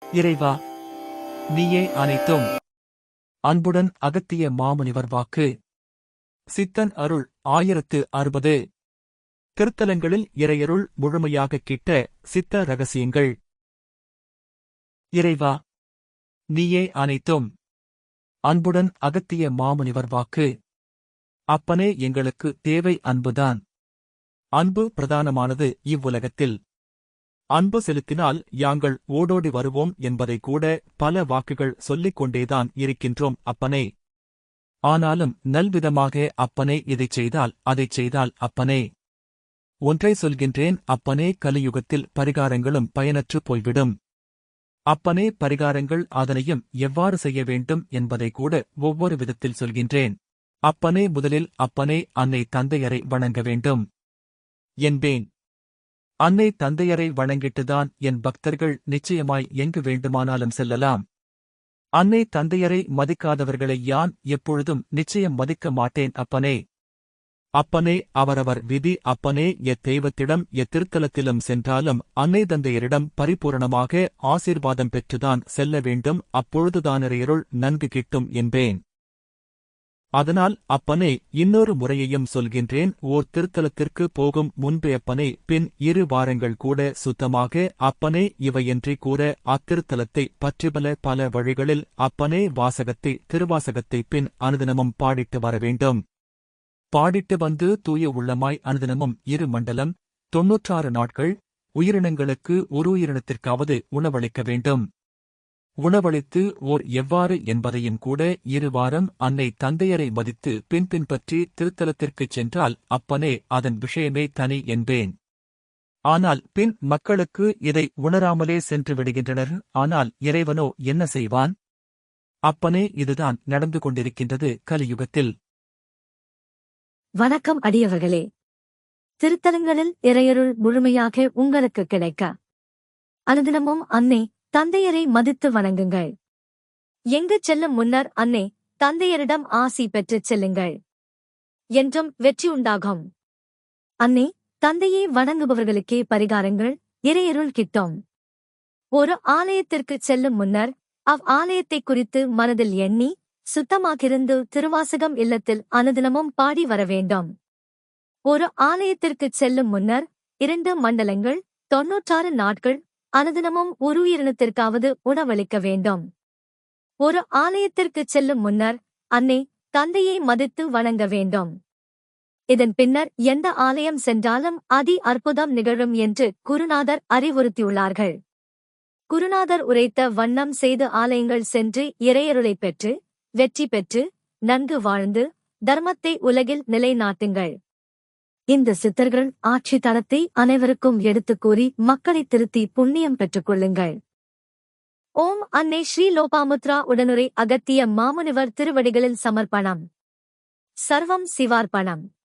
இறைவா நீயே அனைத்தும். அன்புடன் அகத்திய மாமுனிவர் வாக்கு. சித்தன் அருள் ஆயிரத்து அறுபது. திருத்தலங்களில் இறையருள் முழுமையாக கிட்ட சித்த ரகசியங்கள். இறைவா நீயே அனைத்தும். அன்புடன் அகத்திய மாமுனிவர் வாக்கு. அப்பனே எங்களுக்கு தேவை அன்புதான். அன்பு பிரதானமானது இவ்வுலகத்தில். அன்பு செலுத்தினால் யாங்கள் ஓடோடி வருவோம் என்பதை கூட பல வாக்குகள் சொல்லிக் கொண்டேதான் இருக்கின்றோம் அப்பனே. ஆனாலும் நல்விதமாக அப்பனே இதைச் செய்தால் அதைச் செய்தால் அப்பனே. ஒன்றை சொல்கின்றேன் அப்பனே கலியுகத்தில் பரிகாரங்களும் பயனற்று போய்விடும். அப்பனே பரிகாரங்கள் அதனையும் எவ்வாறு செய்ய வேண்டும் என்பதை கூட ஒவ்வொரு விதத்தில் சொல்கின்றேன். அப்பனே முதலில் அப்பனே அன்னை தந்தையரை வணங்க வேண்டும். என்பேன். அன்னை தந்தையரை வணங்கிட்டுதான் என் பக்தர்கள் நிச்சயமாய் எங்கு வேண்டுமானாலும் செல்லலாம். அன்னை தந்தையரை மதிக்காதவர்களை யான் எப்பொழுதும் நிச்சயம் மதிக்க மாட்டேன் அப்பனே. அப்பனே அவரவர் விதி அப்பனே எத்தெய்வத்திடம் எத்திருத்தலத்திலும் சென்றாலும் அன்னை தந்தையரிடம் பரிபூரணமாக ஆசீர்வாதம் பெற்றுதான் செல்ல வேண்டும். அப்பொழுதுதானிறையருள் நன்கு கிட்டும் என்பேன். அதனால் அப்பனே இன்னொரு முறையையும் சொல்கின்றேன் ஓர் திருத்தலத்திற்கு போகும் முன்பே அப்பனே பின் இரு வாரங்கள் கூட சுத்தமாக அப்பனே இவையின்றி கூற அத்திருத்தலத்தை பற்றிபல பல வழிகளில் அப்பனே வாசகத்தை திருவாசகத்தை பின் அனுதினமும் பாடிட்டு வர வேண்டும் பாடிட்டு வந்து தூய உள்ளமாய் அனுதினமும் இரு மண்டலம் தொன்னூற்றாறு நாட்கள் உயிரினங்களுக்கு ஒரு உயிரினத்திற்காவது உணவளிக்க வேண்டும். உணவளித்து ஓர் எவ்வாறு என்பதையும் கூட இரு வாரம் அன்னை தந்தையரை மதித்து பின் பின்பற்றி திருத்தலத்திற்குச் சென்றால் அப்பனே அதன் விஷயமே தனி என்பேன். ஆனால் பின் மக்களுக்கு இதை உணராமலே சென்று விடுகின்றனர். ஆனால் இறைவனோ என்ன செய்வான்? அப்பனே இதுதான் நடந்து கொண்டிருக்கின்றது கலியுகத்தில். வணக்கம் அடியவர்களே. திருத்தலங்களில் இறையருள் முழுமையாக உங்களுக்கு கிடைக்க. அனுதினமும் அன்னை தந்தையரை மதித்து வணங்குங்கள். எங்கு செல்லும் முன்னர் அன்னை தந்தையரிடம் ஆசி பெற்றுச் செல்லுங்கள். என்றும் வெற்றி உண்டாகும். அன்னை தந்தையை வணங்குபவர்களுக்கே பரிகாரங்கள் இறையருள் கிட்டும். ஒரு ஆலயத்திற்குச் செல்லும் முன்னர் அவ் ஆலயத்தை குறித்து மனதில் எண்ணி சுத்தமாகிருந்து திருவாசகம் இல்லத்தில் அனுதினமும் பாடி வர வேண்டும். ஒரு ஆலயத்திற்குச் செல்லும் முன்னர் இரண்டு மண்டலங்கள் தொன்னூற்றாறு நாட்கள் அனுதினமும் ஒரு உயிரினத்திற்காவது உணவளிக்க வேண்டும். ஒரு ஆலயத்திற்குச் செல்லும் முன்னர் அன்னை தந்தையை மதித்து வணங்க வேண்டும். இதன் பின்னர் எந்த ஆலயம் சென்றாலும் அதி அற்புதம் நிகழும் என்று குருநாதர் அறிவுறுத்தியுள்ளார்கள். குருநாதர் உரைத்த வண்ணம் செய்து ஆலயங்கள் சென்று இறையருளைப் பெற்று வெற்றி பெற்று நன்கு வாழ்ந்து தர்மத்தை உலகில் நிலைநாட்டுங்கள். இந்த சித்தர்கள் ஆட்சி தரத்தை அனைவருக்கும் எடுத்துக் கூறி மக்களை திருத்தி புண்ணியம் பெற்றுக் கொள்ளுங்கள். ஓம் அன்னை ஸ்ரீ லோபாமுத்ரா உடனுரை அகத்திய மாமுனிவர் திருவடிகளில் சமர்ப்பணம். சர்வம் சிவார்ப்பணம்.